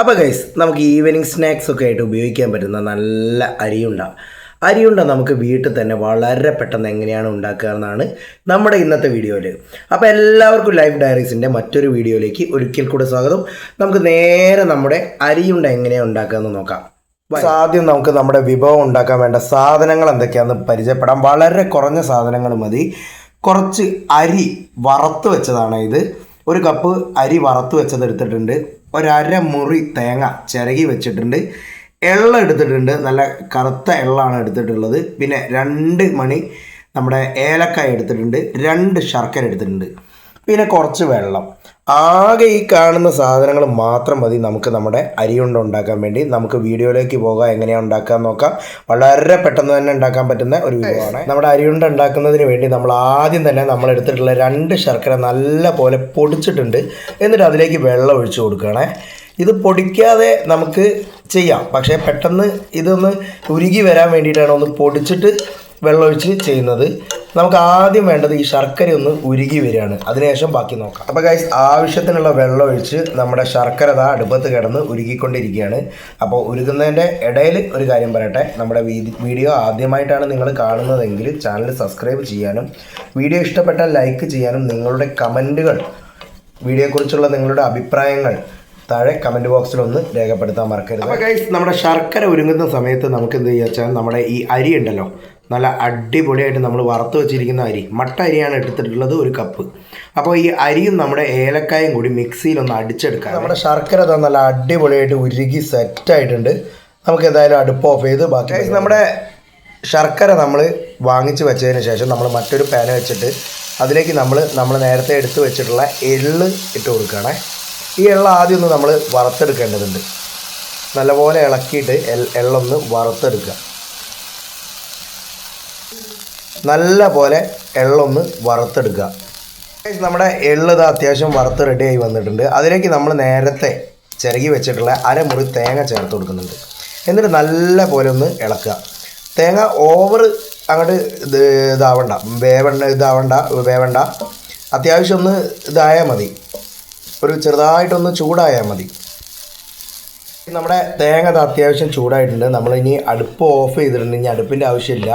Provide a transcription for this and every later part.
അപ്പോൾ ഗൈസ് നമുക്ക് evening snacks ഒക്കെ ആയിട്ട് ഉപയോഗിക്കാൻ പറ്റുന്ന നല്ല അരിയുണ്ട. അരിയുണ്ട നമുക്ക് വീട്ടിൽ തന്നെ വളരെ പെട്ടെന്ന് എങ്ങനെയാണ് ഉണ്ടാക്കുക എന്നാണ് നമ്മുടെ ഇന്നത്തെ വീഡിയോയിൽ അപ്പോൾ എല്ലാവർക്കും ലൈഫ് ഡയറീസിന്റെ മറ്റൊരു വീഡിയോയിലേക്ക് ഒരിക്കൽ കൂടെ സ്വാഗതം. നമുക്ക് നേരെ നമ്മുടെ അരിയുണ്ട എങ്ങനെയാണ് ഉണ്ടാക്കുക എന്ന് നോക്കാം. ആദ്യം നമുക്ക് നമ്മുടെ വിഭവം ഉണ്ടാക്കാൻ വേണ്ട സാധനങ്ങൾ എന്തൊക്കെയാണെന്ന് പരിചയപ്പെടാം. വളരെ കുറഞ്ഞ സാധനങ്ങൾ മതി. കുറച്ച് അരി വറുത്ത് വെച്ചതാണ് ഇത്. ഒരു കപ്പ് അരി വറുത്ത് വെച്ചത് എടുത്തിട്ടുണ്ട്. ഒരര മുറി തേങ്ങ ചിരകി വെച്ചിട്ടുണ്ട്. എള്ള എടുത്തിട്ടുണ്ട്. നല്ല കറുത്ത എള്ളാണ് എടുത്തിട്ടുള്ളത്. പിന്നെ രണ്ട് മണി നമ്മുടെ ഏലക്കായ എടുത്തിട്ടുണ്ട്. രണ്ട് ശർക്കര എടുത്തിട്ടുണ്ട്. പിന്നെ കുറച്ച് വെള്ളം. ആകെ ഈ കാണുന്ന സാധനങ്ങൾ മാത്രം മതി നമുക്ക് നമ്മുടെ അരി അരിയുണ്ട ഉണ്ടാക്കാൻ വേണ്ടി. നമുക്ക് വീഡിയോയിലേക്ക് പോകാം എങ്ങനെയാണ് ഉണ്ടാക്കാൻ നോക്കാം. വളരെ പെട്ടെന്ന് തന്നെ ഉണ്ടാക്കാൻ പറ്റുന്ന ഒരു വിഭവമാണ്. നമ്മുടെ അരി അരിയുണ്ട ഉണ്ടാക്കുന്നതിന് വേണ്ടി നമ്മൾ ആദ്യം തന്നെ നമ്മൾ എടുത്തിട്ടുള്ള രണ്ട് ശർക്കര നല്ല പോലെ പൊടിച്ചിട്ടുണ്ട്. എന്നിട്ട് അതിലേക്ക് വെള്ളം ഒഴിച്ചു കൊടുക്കുകയാണേ. ഇത് പൊടിക്കാതെ നമുക്ക് ചെയ്യാം. പക്ഷേ പെട്ടെന്ന് ഇതൊന്ന് ഉരുകി വരാൻ വേണ്ടിയിട്ടാണ് ഒന്ന് പൊടിച്ചിട്ട് വെള്ളമൊഴിച്ച് ചെയ്യുന്നത്. നമുക്ക് ആദ്യം വേണ്ടത് ഈ ശർക്കര ഒന്ന് ഉരുകി വരികയാണ്. അതിനുശേഷം ബാക്കി നോക്കാം. അപ്പോൾ ഗൈസ് ആവശ്യത്തിനുള്ള വെള്ളം ഒഴിച്ച് നമ്മുടെ ശർക്കര താ അടുപ്പത്ത് കിടന്ന് ഉരുകിക്കൊണ്ടിരിക്കുകയാണ്. അപ്പോൾ ഉരുകുന്നതിന്റെ ഇടയിൽ ഒരു കാര്യം പറയട്ടെ. നമ്മുടെ വീഡിയോ ആദ്യമായിട്ടാണ് നിങ്ങൾ കാണുന്നതെങ്കിൽ ചാനൽ സബ്സ്ക്രൈബ് ചെയ്യാനും വീഡിയോ ഇഷ്ടപ്പെട്ടാൽ ലൈക്ക് ചെയ്യാനും നിങ്ങളുടെ കമന്റുകൾ വീഡിയോയെക്കുറിച്ചുള്ള നിങ്ങളുടെ അഭിപ്രായങ്ങൾ താഴെ കമന്റ് ബോക്സിൽ ഒന്ന് രേഖപ്പെടുത്താൻ മറക്കരുത്. അപ്പോൾ ഗൈസ് നമ്മുടെ ശർക്കര ഒരുങ്ങുന്ന സമയത്ത് നമുക്ക് എന്ത് ചെയ്യുക വെച്ചാൽ നമ്മുടെ ഈ അരി ഉണ്ടല്ലോ നല്ല അടിപൊളിയായിട്ട് നമ്മൾ വറുത്ത് വെച്ചിരിക്കുന്ന അരി മട്ട അരിയാണ് എടുത്തിട്ടുള്ളത് ഒരു കപ്പ് അപ്പോൾ ഈ അരിയും നമ്മുടെ ഏലക്കായും കൂടി മിക്സിയിൽ ഒന്ന് അടിച്ചെടുക്കാം നമ്മുടെ ശർക്കര തന്നെ നല്ല അടിപൊളിയായിട്ട് ഉരുകി സെറ്റായിട്ടുണ്ട് നമുക്ക് എന്തായാലും അടുപ്പ് ഓഫ് ചെയ്ത് ബാക്കി നമ്മുടെ ശർക്കര നമ്മൾ വാങ്ങിച്ച് വെച്ചതിന് ശേഷം നമ്മൾ മറ്റൊരു പാൻ വെച്ചിട്ട് അതിലേക്ക് നമ്മൾ നമ്മൾ നേരത്തെ എടുത്ത് വെച്ചിട്ടുള്ള എള്ള് ഇട്ട് കൊടുക്കുകയാണേ. ഈ എള്ള ആദ്യം ഒന്ന് നമ്മൾ വറുത്തെടുക്കേണ്ടതുണ്ട്. നല്ലപോലെ ഇളക്കിയിട്ട് എള്ളൊന്ന് വറുത്തെടുക്കുക. നല്ല പോലെ എള്ളൊന്ന് വറുത്തെടുക്കുക. നമ്മുടെ എള്ള് ഇത് അത്യാവശ്യം വറുത്ത് റെഡിയായി വന്നിട്ടുണ്ട്. അതിലേക്ക് നമ്മൾ നേരത്തെ ചിരകി വെച്ചിട്ടുള്ള അരമുറി തേങ്ങ ചേർത്ത് കൊടുക്കുന്നുണ്ട്. എന്നിട്ട് നല്ല പോലെ ഒന്ന് ഇളക്കുക. തേങ്ങ ഓവർ അങ്ങോട്ട് ഇത് ഇതാവണ്ട. വേവണ്ട ഇതാവണ്ട വേവണ്ട. അത്യാവശ്യം ഒന്ന് ഇതായാൽ മതി. ഒരു ചെറുതായിട്ടൊന്ന് ചൂടായാൽ മതി. നമ്മുടെ തേങ്ങ അത് അത്യാവശ്യം ചൂടായിട്ടുണ്ട്. നമ്മളിനി അടുപ്പ് ഓഫ് ചെയ്തിട്ടുണ്ട്. ഇനി അടുപ്പിന്റെ ആവശ്യമില്ല.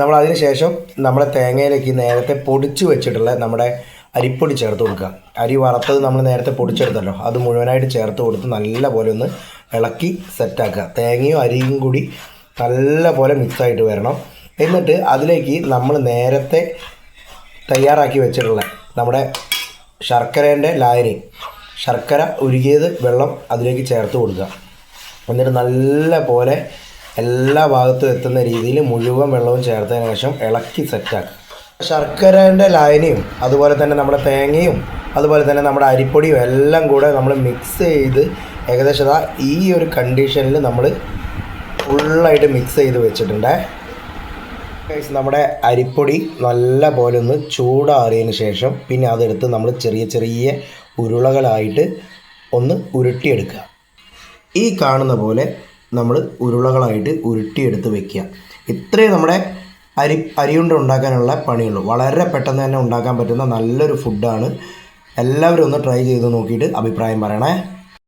നമ്മൾ അതിന് ശേഷം നമ്മുടെ തേങ്ങയിലേക്ക് നേരത്തെ പൊടിച്ച് വെച്ചിട്ടുള്ള നമ്മുടെ അരിപ്പൊടി ചേർത്ത് കൊടുക്കുക. അരി വറുത്തത് നമ്മൾ നേരത്തെ പൊടിച്ചെടുത്തല്ലോ. അത് മുഴുവനായിട്ട് ചേർത്ത് കൊടുത്ത് നല്ല പോലെ ഒന്ന് ഇളക്കി സെറ്റാക്കുക തേങ്ങയും അരിയും കൂടി നല്ല പോലെ മിക്സായിട്ട് വരണം. എന്നിട്ട് അതിലേക്ക് നമ്മൾ നേരത്തെ തയ്യാറാക്കി വെച്ചിട്ടുള്ള നമ്മുടെ ശർക്കരേന്റെ ലായനി. ശർക്കര ഉരുകിയത് വെള്ളം അതിലേക്ക് ചേർത്ത് കൊടുക്കുക. എന്നിട്ട് നല്ല പോലെ എല്ലാ ഭാഗത്തും എത്തുന്ന രീതിയിൽ മുഴുവൻ വെള്ളവും ചേർത്തതിന് ശേഷം ഇളക്കി സെറ്റാക്കുക ശർക്കരേന്റെ ലായനിയും അതുപോലെ തന്നെ നമ്മുടെ തേങ്ങയും അതുപോലെ തന്നെ നമ്മുടെ അരിപ്പൊടിയും എല്ലാം കൂടെ നമ്മൾ മിക്സ് ചെയ്ത് ഏകദേശം ഈ ഒരു കണ്ടീഷനിൽ നമ്മൾ ഫുള്ളായിട്ട് മിക്സ് ചെയ്ത് വെച്ചിട്ടുണ്ടേ. നമ്മുടെ അരിപ്പൊടി നല്ല പോലെ ഒന്ന് ചൂടാറിയതിന് ശേഷം പിന്നെ അതെടുത്ത് നമ്മൾ ചെറിയ ചെറിയ ഉരുളകളായിട്ട് ഒന്ന് ഉരുട്ടിയെടുക്കുക. ഈ കാണുന്ന പോലെ നമ്മൾ ഉരുളകളായിട്ട് ഉരുട്ടിയെടുത്ത് വെക്കുക. ഇത്രയും നമ്മുടെ അരി അരിയുണ്ട ഉണ്ടാക്കാനുള്ള പണിയുള്ളൂ. വളരെ പെട്ടെന്ന് തന്നെ ഉണ്ടാക്കാൻ പറ്റുന്ന നല്ലൊരു ഫുഡാണ് എല്ലാവരും ഒന്ന് ട്രൈ ചെയ്ത് നോക്കിയിട്ട് അഭിപ്രായം പറയണേ.